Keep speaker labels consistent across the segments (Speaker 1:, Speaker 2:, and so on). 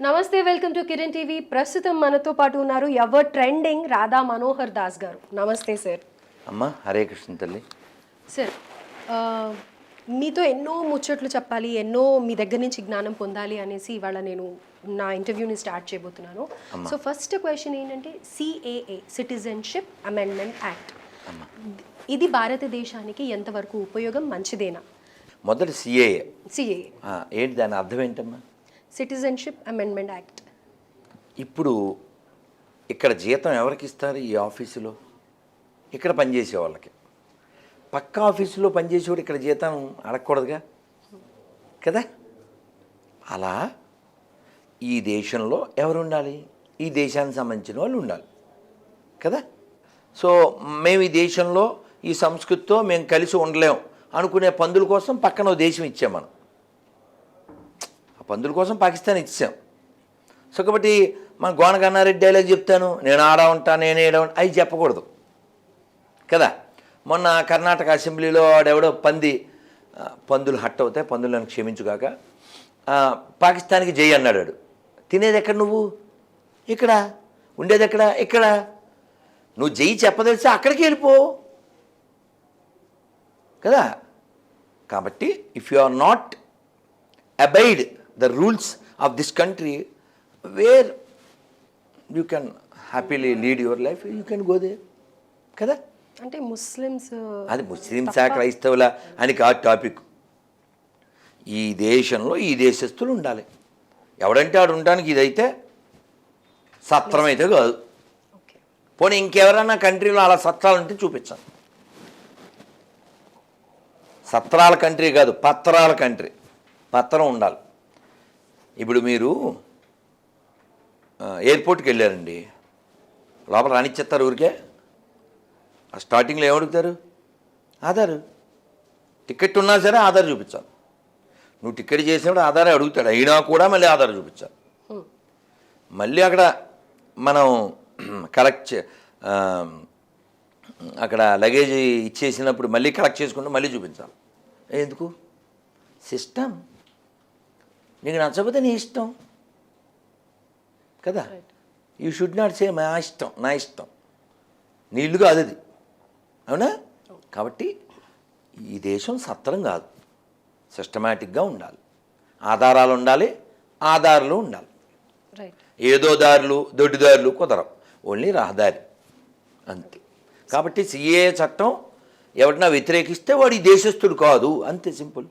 Speaker 1: నమస్తే welcome to Kiran TV. ప్రస్తుతం మనతో పాటు ఉన్నారు ఎవర్ ట్రెండింగ్ రాధా మనోహర్ దాస్ గారు. నమస్తే సార్.
Speaker 2: అమ్మ హరే కృష్ణ తల్లి.
Speaker 1: సార్ మీతో ఎన్నో ముచ్చట్లు చెప్పాలి ఎన్నో మీ దగ్గర నుంచి జ్ఞానం పొందాలి అనేసి ఇవాళ నేను నా ఇంటర్వ్యూని స్టార్ట్ చేయబోతున్నాను. సో ఫస్ట్ క్వశ్చన్ ఏంటంటే సిఏఏ సిటిజన్షిప్ అమెండ్మెంట్ యాక్ట్ ఇది భారతదేశానికి ఎంతవరకు ఉపయోగం? మంచిదేనా?
Speaker 2: మొదటి సిఏఏ
Speaker 1: సిఏఏ
Speaker 2: ఏంటి దాని అర్థం ఏంటమ్మా?
Speaker 1: సిటిజన్షిప్ అమెండ్మెంట్ యాక్ట్
Speaker 2: ఇప్పుడు ఇక్కడ జీతం ఎవరికి ఇస్తారు ఈ ఆఫీసులో? ఇక్కడ పనిచేసే వాళ్ళకి. పక్క ఆఫీసులో పనిచేసేవాడు ఇక్కడ జీతం అడగకూడదుగా? కదా? అలా ఈ దేశంలో ఎవరు ఉండాలి ఈ దేశానికి సంబంధించిన వాళ్ళు ఉండాలి. కదా? సో మేము ఈ దేశంలో ఈ సంస్కృతితో మేము కలిసి ఉండలేం. అనుకునే పందుల కోసం పక్కన దేశం ఇచ్చాం మనం. పందుల కోసం పాకిస్తాన్ ఇచ్చాం. సో కాబట్టి మన గోనగన్నారెడ్డి డైలాగ్ చెప్తాను నేను ఆడా ఉంటా నేను ఏడ ఉంటా అవి చెప్పకూడదు. కదా? మొన్న కర్ణాటక అసెంబ్లీలో ఆడెవడో పంది పందులు హట్ అవుతాయి పందులను క్షమించుగాక. పాకిస్తాన్కి జై అన్నాడు తినేది ఎక్కడ నువ్వు? ఇక్కడ. ఉండేది ఎక్కడ? ఇక్కడ. నువ్వు జై చెప్పదలిసి అక్కడికి వెళ్ళిపో. కదా? కాబట్టి if you are not abide the rules of this country where you can happily lead your life you can go there కదా
Speaker 1: అంటే ముస్లిమ్స్
Speaker 2: అది ముస్లింసా క్రైస్తవుల అని కాదు టాపిక్. ఈ దేశంలో ఈ దేశస్తులు ఉండాలి. ఎవడంటే ఆడు ఉండడానికి ఇదైతే సత్రం అయితే కాదు పోనీ ఇంకెవరన్నా కంట్రీలో అలా సత్రాలు ఉంటే చూపించాను సత్రాల కంట్రీ కాదు పత్రాల కంట్రీ. పత్రం ఉండాలి. ఇప్పుడు మీరు ఎయిర్పోర్ట్కి వెళ్ళారండి. లోపల రానిచ్చేస్తారు ఊరికే? ఆ స్టార్టింగ్లో ఏమడుగుతారు ఆధార్. టికెట్ ఉన్నా సరే ఆధార్ చూపించాలి. నువ్వు టికెట్ చేసినప్పుడు ఆధార్ అడుగుతాడు. అయినా కూడా మళ్ళీ ఆధార్ చూపించాలి. మళ్ళీ అక్కడ మనం కలెక్ట్ అక్కడ లగేజ్ ఇచ్చేసినప్పుడు మళ్ళీ కలెక్ట్ చేసుకుంటూ మళ్ళీ చూపించాలి. ఎందుకు? సిస్టమ్. నీకు నచ్చకపోతే నీ ఇష్టం. కదా? యూ షుడ్ నాట్ సే మా ఇష్టం నా ఇష్టం. నీ ఇల్లు కాదు అది. అవునా? కాబట్టి ఈ దేశం సత్రం కాదు. సిస్టమేటిక్గా ఉండాలి. ఆధారాలు ఉండాలి ఆధారాలు ఉండాలి. ఏదో దారులు దొడ్డిదారులు కుదరవు. ఓన్లీ రహదారి. అంతే. కాబట్టి సిఏ చట్టం ఎవరినా వ్యతిరేకిస్తే వాడు ఈ దేశస్థుడు కాదు. అంతే సింపుల్.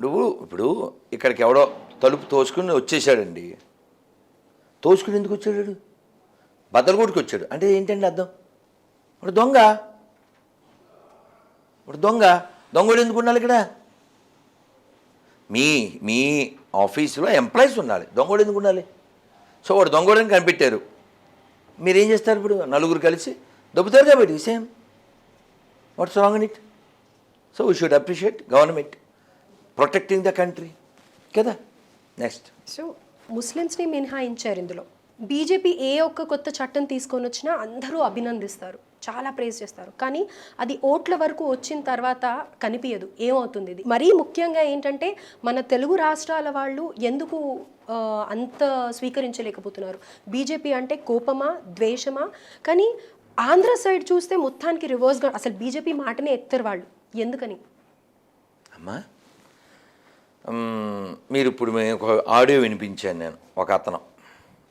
Speaker 2: నువ్వు ఇప్పుడు ఇక్కడికి ఎవడో తలుపు తోసుకుని వచ్చేసాడండి తోసుకుని ఎందుకు వచ్చాడు? బద్దలగూడికి వచ్చాడు. అంటే ఏంటండి అర్థం? ఇప్పుడు దొంగ. ఇప్పుడు దొంగ. దొంగడు ఎందుకు ఉండాలి ఇక్కడ? మీ మీ ఆఫీసులో ఎంప్లాయీస్ ఉండాలి. దొంగడు ఎందుకు ఉండాలి? సో వాడు దొంగడని కనిపెట్టారు. మీరు ఏం చేస్తారు ఇప్పుడు? నలుగురు కలిసి దొబ్బుతారు కాబట్టి same. What's wrong it? So we should appreciate government. Protecting the country కదా నెక్స్ట్
Speaker 1: సో ముస్లిమ్స్ని మినహాయించారు ఇందులో. బీజేపీ ఏ ఒక్క కొత్త చట్టం తీసుకొని వచ్చినా అందరూ అభినందిస్తారు. చాలా ప్రేజ్ చేస్తారు. కానీ అది ఓట్ల వరకు వచ్చిన తర్వాత కనిపించదు ఏమవుతుంది ఇది? మరీ ముఖ్యంగా ఏంటంటే మన తెలుగు రాష్ట్రాల వాళ్ళు ఎందుకు అంత స్వీకరించలేకపోతున్నారు? బీజేపీ అంటే కోపమా ద్వేషమా? కానీ ఆంధ్ర సైడ్ చూస్తే మొత్తానికి రివర్స్గా అసలు బీజేపీ మాటనే ఎత్తరు వాళ్ళు. ఎందుకని?
Speaker 2: అమ్మా మ్మ్, మీరు ఇప్పుడు ఒక ఆడియో వినిపించాను నేను ఒక అతను.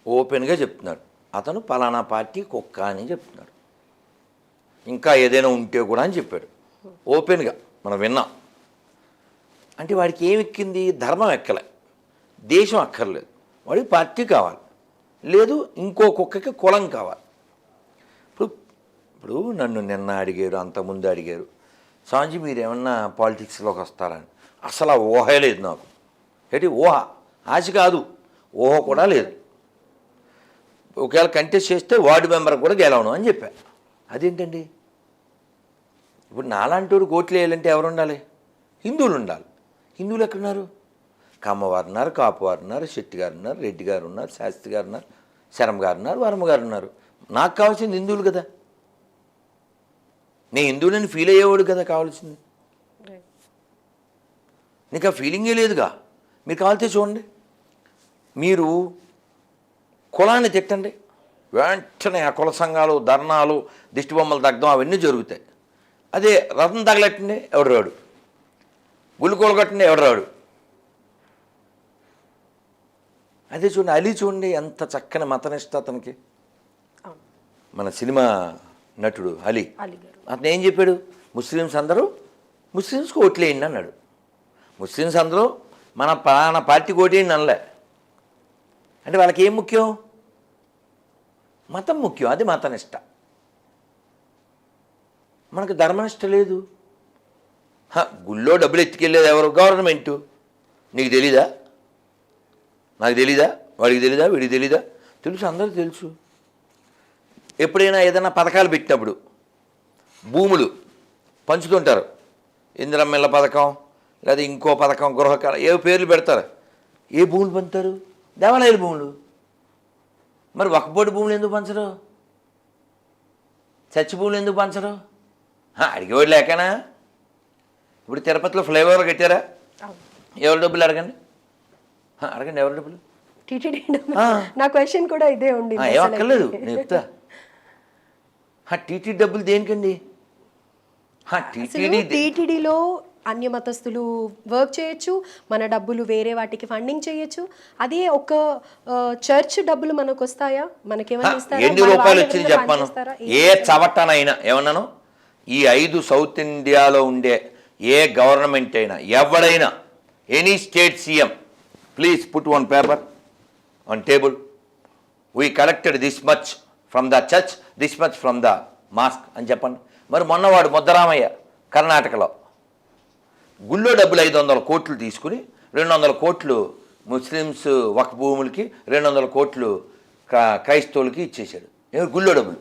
Speaker 2: ఓపెన్గా చెప్తున్నాడు. అతను పలానా పార్టీ కుక్క అని చెప్తున్నాడు. ఇంకా ఏదైనా ఉంటే కూడా అని చెప్పాడు. ఓపెన్గా మనం విన్నాం. అంటే వాడికి ఏమి ఎక్కింది? ధర్మం ఎక్కలే. దేశం అక్కర్లేదు. వాడికి పార్టీ కావాలి. లేదు ఇంకో కుక్కకి కులం కావాలి. ఇప్పుడు ఇప్పుడు నన్ను నిన్న అడిగారు అంతకుముందు అడిగారు. స్వామిజీ మీరు ఏమన్నా పాలిటిక్స్లోకి వస్తారని. అసలు ఆ ఊహే లేదు నాకు. ఏంటి ఊహ? ఆశ కాదు. ఊహ కూడా లేదు. ఒకవేళ కంటెస్ట్ చేస్తే వార్డు మెంబర్ కూడా గెలవను అని చెప్పా. అదేంటండి? ఇప్పుడు నాలాంటి వాడు ఓట్లు వేయాలంటే ఎవరు ఉండాలి? హిందువులు ఉండాలి. హిందువులు ఎక్కడున్నారు? కమ్మవారు ఉన్నారు కాపువారు ఉన్నారు శెట్టి గారు ఉన్నారు రెడ్డి గారు ఉన్నారు శాస్త్రి గారు ఉన్నారు శరం గారు ఉన్నారు వర్మ గారు ఉన్నారు. నాకు కావాల్సింది హిందువులు కదా. నేను హిందువులని ఫీల్ అయ్యేవాడు కదా కావాల్సింది. నీకు ఆ ఫీలింగే లేదుగా. మీరు కావాలితే చూడండి. మీరు కులాన్ని తిట్టండి. వెంటనే ఆ కుల సంఘాలు ధర్నాలు దిష్టి బొమ్మలు దగ్ధం అవన్నీ జరుగుతాయి. అదే రథం తగలెట్టండి ఎవడు రాడు? గుళ్ళు కొలగట్టండి ఎవడు రాడు? అదే చూడండి అలీ చూడండి ఎంత చక్కని మతనిష్ట అతనికి. మన సినిమా నటుడు అలీ. అతను ఏం చెప్పాడు? ముస్లిమ్స్ అందరూ ముస్లిమ్స్కి ఓట్లేయండి అన్నాడు. ముస్లిమ్స్ అందరూ మన పలానా పార్టీ ఓటేయండి అనలే. అంటే వాళ్ళకి ఏం ముఖ్యం? మతం ముఖ్యం అది మతనిష్ట. మనకు ధర్మనిష్ట లేదు. హ, గుళ్ళో డబ్బులు ఎత్తుకెళ్ళేది ఎవరు? గవర్నమెంటు. నీకు తెలీదా? నాకు తెలీదా? వాడికి తెలీదా? వీడికి తెలీదా? తెలుసు అందరూ తెలుసు. ఎప్పుడైనా ఏదైనా పథకాలు పెట్టినప్పుడు భూములు పంచుతుంటారు. ఇందిరమ్మిళ్ళ పథకం లేదా ఇంకో పథకం గృహకాల ఏ పేర్లు పెడతారు? ఏ భూములు పంచుతారు దేవాలయాల భూములు. మరి ఒక్కబోటి భూములు ఎందుకు పంచరు? చచ్చి భూములు ఎందుకు పంచరు? అడిగేవాడు లేకనా? ఇప్పుడు తిరుపతిలో ఫ్లైఓవర్ కట్టారా? ఎవరి డబ్బులు అడగండి? అడగండి ఎవరి డబ్బులు?
Speaker 1: టీటీడీ. నా క్వశ్చన్ కూడా ఇదే ఉండి
Speaker 2: ఆ, ఏం అక్కర్లేదు నేను చెప్తా. టీటీ డబ్బులు దేనికండి? టీటీడీ
Speaker 1: టీటీడీలో అన్య మతస్థులు వర్క్ చేయొచ్చు మన డబ్బులు వేరే వాటికి ఫండింగ్ చేయొచ్చు. అదే ఒక చర్చ్ డబ్బులు మనకు వస్తాయా? మనకేమైనా ఇస్తారా?
Speaker 2: ఎన్ని రూపాయలు వచ్చింది చెప్పాను? ఏ చవటనైనా ఏమన్నాను? ఈ ఐదు సౌత్ ఇండియాలో ఉండే ఏ గవర్నమెంట్ అయినా ఎవడైనా any state CM please put one paper one table we collected this much from the church this much from the mosque అని చెప్పండి. మరి మొన్నవాడు ముద్దరామయ్య కర్ణాటకలో. గుళ్ళో డబ్బులు ఐదు వందల కోట్లు తీసుకుని రెండు వందల కోట్లు ముస్లిమ్స్ ఒక భూములకి రెండు వందల కోట్లు క్రైస్తవులకి ఇచ్చేశాడు. గుళ్ళో డబ్బులు?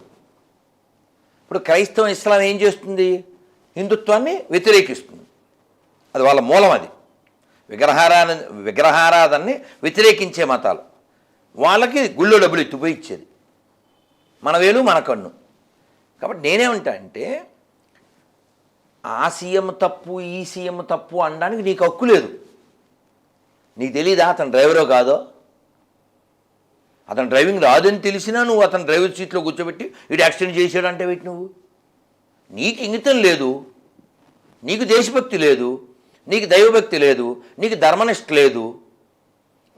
Speaker 2: ఇప్పుడు క్రైస్తవం ఇస్లాం ఏం చేస్తుంది? హిందుత్వాన్ని వ్యతిరేకిస్తుంది. అది వాళ్ళ మూలం అది. విగ్రహారాధన విగ్రహారాధనని వ్యతిరేకించే మతాలు. వాళ్ళకి గుళ్ళో డబ్బులు ఎత్తుపోయి ఇచ్చేది. మన వేలు మన కన్ను. కాబట్టి నేనేమంటా అంటే ఆ సీఎం తప్పు ఈ సీఎం తప్పు అనడానికి నీకు హక్కు లేదు. నీకు తెలీదా అతను డ్రైవరో కాదో? అతను డ్రైవింగ్ రాదని తెలిసినా నువ్వు అతను డ్రైవర్ సీట్లో కూర్చోబెట్టి వీడు యాక్సిడెంట్ చేశాడంటే వీటి నువ్వు? నీకు ఇంగితం లేదు. నీకు దేశభక్తి లేదు. నీకు దైవభక్తి లేదు. నీకు ధర్మనిష్ట లేదు.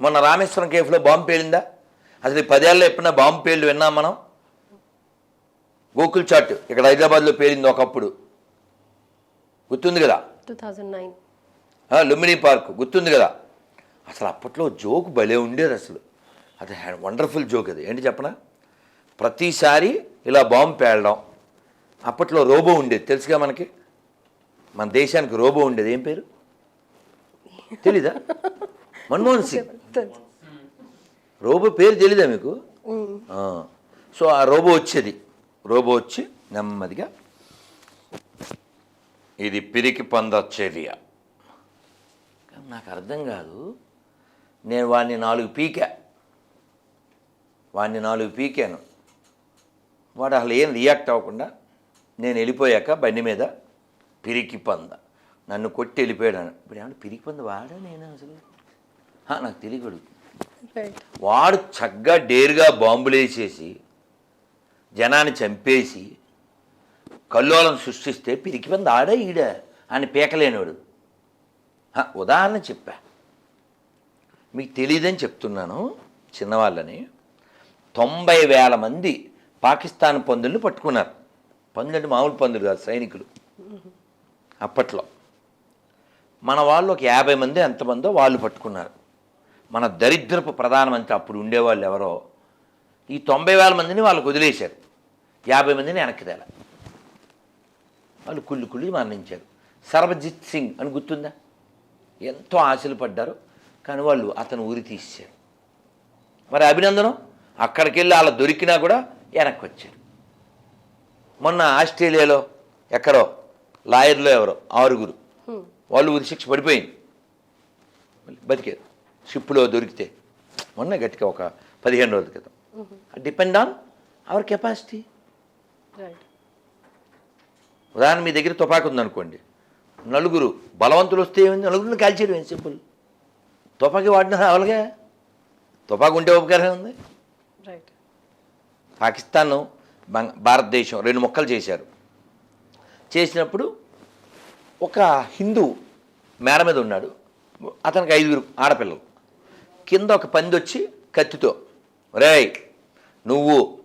Speaker 2: మొన్న రామేశ్వరం కేఫ్లో బాంబు పేలిందా? అసలు ఈ పదేళ్ళలో ఎప్పుడైనా బాంబు పేర్లు విన్నాం మనం? గోకుల్ చాట్ ఇక్కడ హైదరాబాద్లో పేలింది ఒకప్పుడు. గుర్తుంది కదా? లుంబిని పార్క్ గుర్తుంది కదా? అసలు అప్పట్లో జోక్ భలే ఉండేది అసలు. అది వండర్ఫుల్ జోక్ అది. ఏంటి చెప్పనా? ప్రతిసారి ఇలా బాంబు పేలడం. అప్పట్లో రోబో ఉండేది. తెలుసుగా మనకి? మన దేశానికి రోబో ఉండేది. ఏం పేరు? తెలీదా? మన్మోహన్ సింగ్. రోబో పేరు తెలీదా మీకు. సో ఆ రోబో వచ్చేది. రోబో వచ్చి నెమ్మదిగా ఇది పిరికి పంద చర్య నాకు అర్థం కాదు నేను వాడిని నాలుగు పీకా. వాడిని నాలుగు పీకాను. వాడు అసలు ఏం రియాక్ట్ అవ్వకుండా నేను వెళ్ళిపోయాక బండి మీద పిరికి పంద. నన్ను కొట్టి వెళ్ళిపోయాడు ఇప్పుడు ఏమన్నా పిరికి పంద వాడా నేను అసలు? హా, నాకు తెలియకూడదు.
Speaker 1: రైట్.
Speaker 2: వాడు చక్కగా డేరుగా బాంబులు వేసేసి జనాన్ని చంపేసి కల్లోలం సృష్టిస్తే పిరికి మంది ఆడా ఈడ. అని పీకలేనివాడు ఉదాహరణ చెప్పా. మీకు తెలియదని చెప్తున్నాను చిన్నవాళ్ళని. తొంభై వేల మంది పాకిస్తాన్ పందుల్ని పట్టుకున్నారు. పందులు మామూలు పందులు కాదు సైనికులు. అప్పట్లో. మన వాళ్ళు ఒక యాభై మంది ఎంతమందో వాళ్ళు పట్టుకున్నారు. మన దరిద్రపు ప్రధానమంత్రి అప్పుడు ఉండేవాళ్ళు ఎవరో ఈ తొంభై వేల మందిని వాళ్ళకు వదిలేశారు. యాభై మందిని వెనక్కి తేలా. వాళ్ళు కుళ్ళి కుళ్ళి మరణించారు. సర్వజిత్ సింగ్ అని గుర్తుందా? ఎంతో ఆశలు పడ్డారు. కానీ వాళ్ళు అతను ఊరి తీసేశారు. మరి అభినందనం? అక్కడికి వెళ్ళి వాళ్ళ దొరికినా కూడా వెనక్కి వచ్చారు మొన్న ఆస్ట్రేలియాలో ఎక్కడో లాయర్లో ఎవరో ఆరుగురు. వాళ్ళు ఉరి శిక్ష పడిపోయింది. మళ్ళీ బతికారు. షిప్లో దొరికితే. మొన్న గట్టిగా ఒక పదిహేను రోజుల క్రితం. Depend on our capacity.
Speaker 1: Right.
Speaker 2: ఉదాహరణ మీ దగ్గర తుపాకు ఉందనుకోండి. నలుగురు బలవంతులు వస్తే ఏమైంది? నలుగురిని కాల్చేయడం ఏం సింపుల్ తుపాకీ వాడిన అవలగా తుపాకు ఉంటే ఉపకారం ఉంది
Speaker 1: రైట్
Speaker 2: పాకిస్తాన్ బంగ్ భారతదేశం రెండు మొక్కలు చేశారు. చేసినప్పుడు ఒక హిందూ మేడ మీద ఉన్నాడు. అతనికి ఐదుగురు ఆడపిల్లలు. కింద ఒక పంది వచ్చి కత్తితో రేయ్ నువ్వు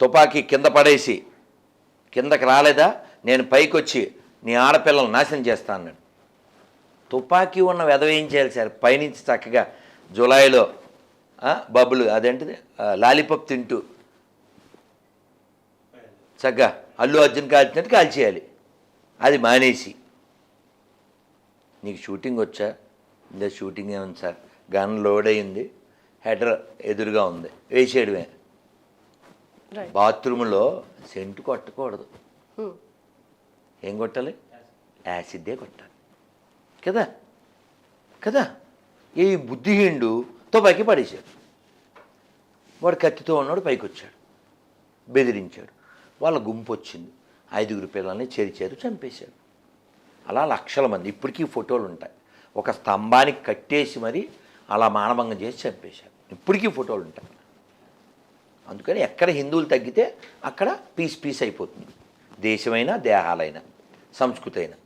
Speaker 2: తుపాకీ కింద పడేసి కిందకి రాలేదా? నేను పైకి వచ్చి నీ ఆడపిల్లలు నాశనం చేస్తా అన్నాడు తుపాకీ ఉన్న వెదవేం చేయాలి సార్? పైనుంచి చక్కగా జులైలో బబ్బులు అదేంటిది? లాలీపప్ తింటూ చక్కగా అల్లు అర్జున్ కాల్చినట్టు కాల్చేయాలి. అది మానేసి. నీకు షూటింగ్ వచ్చా? ఇందా షూటింగ్ ఏముంది సార్? గన్ లోడ్ అయింది. హెడర్ ఎదురుగా ఉంది. వేసేయడమే. బాత్రూంలో సెంటు కొట్టకూడదు. ఏం కొట్టాలి? యాసిడ్డే కొట్టాలి. కదా? కదా? ఈ బుద్ధిహీనుడు తుపాకీ పడేశాడు. వాడు కత్తితో ఉన్నాడు పైకి వచ్చాడు బెదిరించాడు. వాళ్ళ గుంపు వచ్చింది. ఐదుగురు పిల్లల్ని చేరిచారు చంపేశారు అలా లక్షల మంది ఇప్పటికీ ఫోటోలు ఉంటాయి. ఒక స్తంభానికి కట్టేసి మరి అలా మానభంగం చేసి చంపేశారు ఇప్పటికీ ఫోటోలు ఉంటాయి. అందుకని ఎక్కడ హిందువులు తగ్గితే అక్కడ పీస్ పీస్ అయిపోతుంది. దేశమైనా దేహాలైనా సంస్కృతి అయినా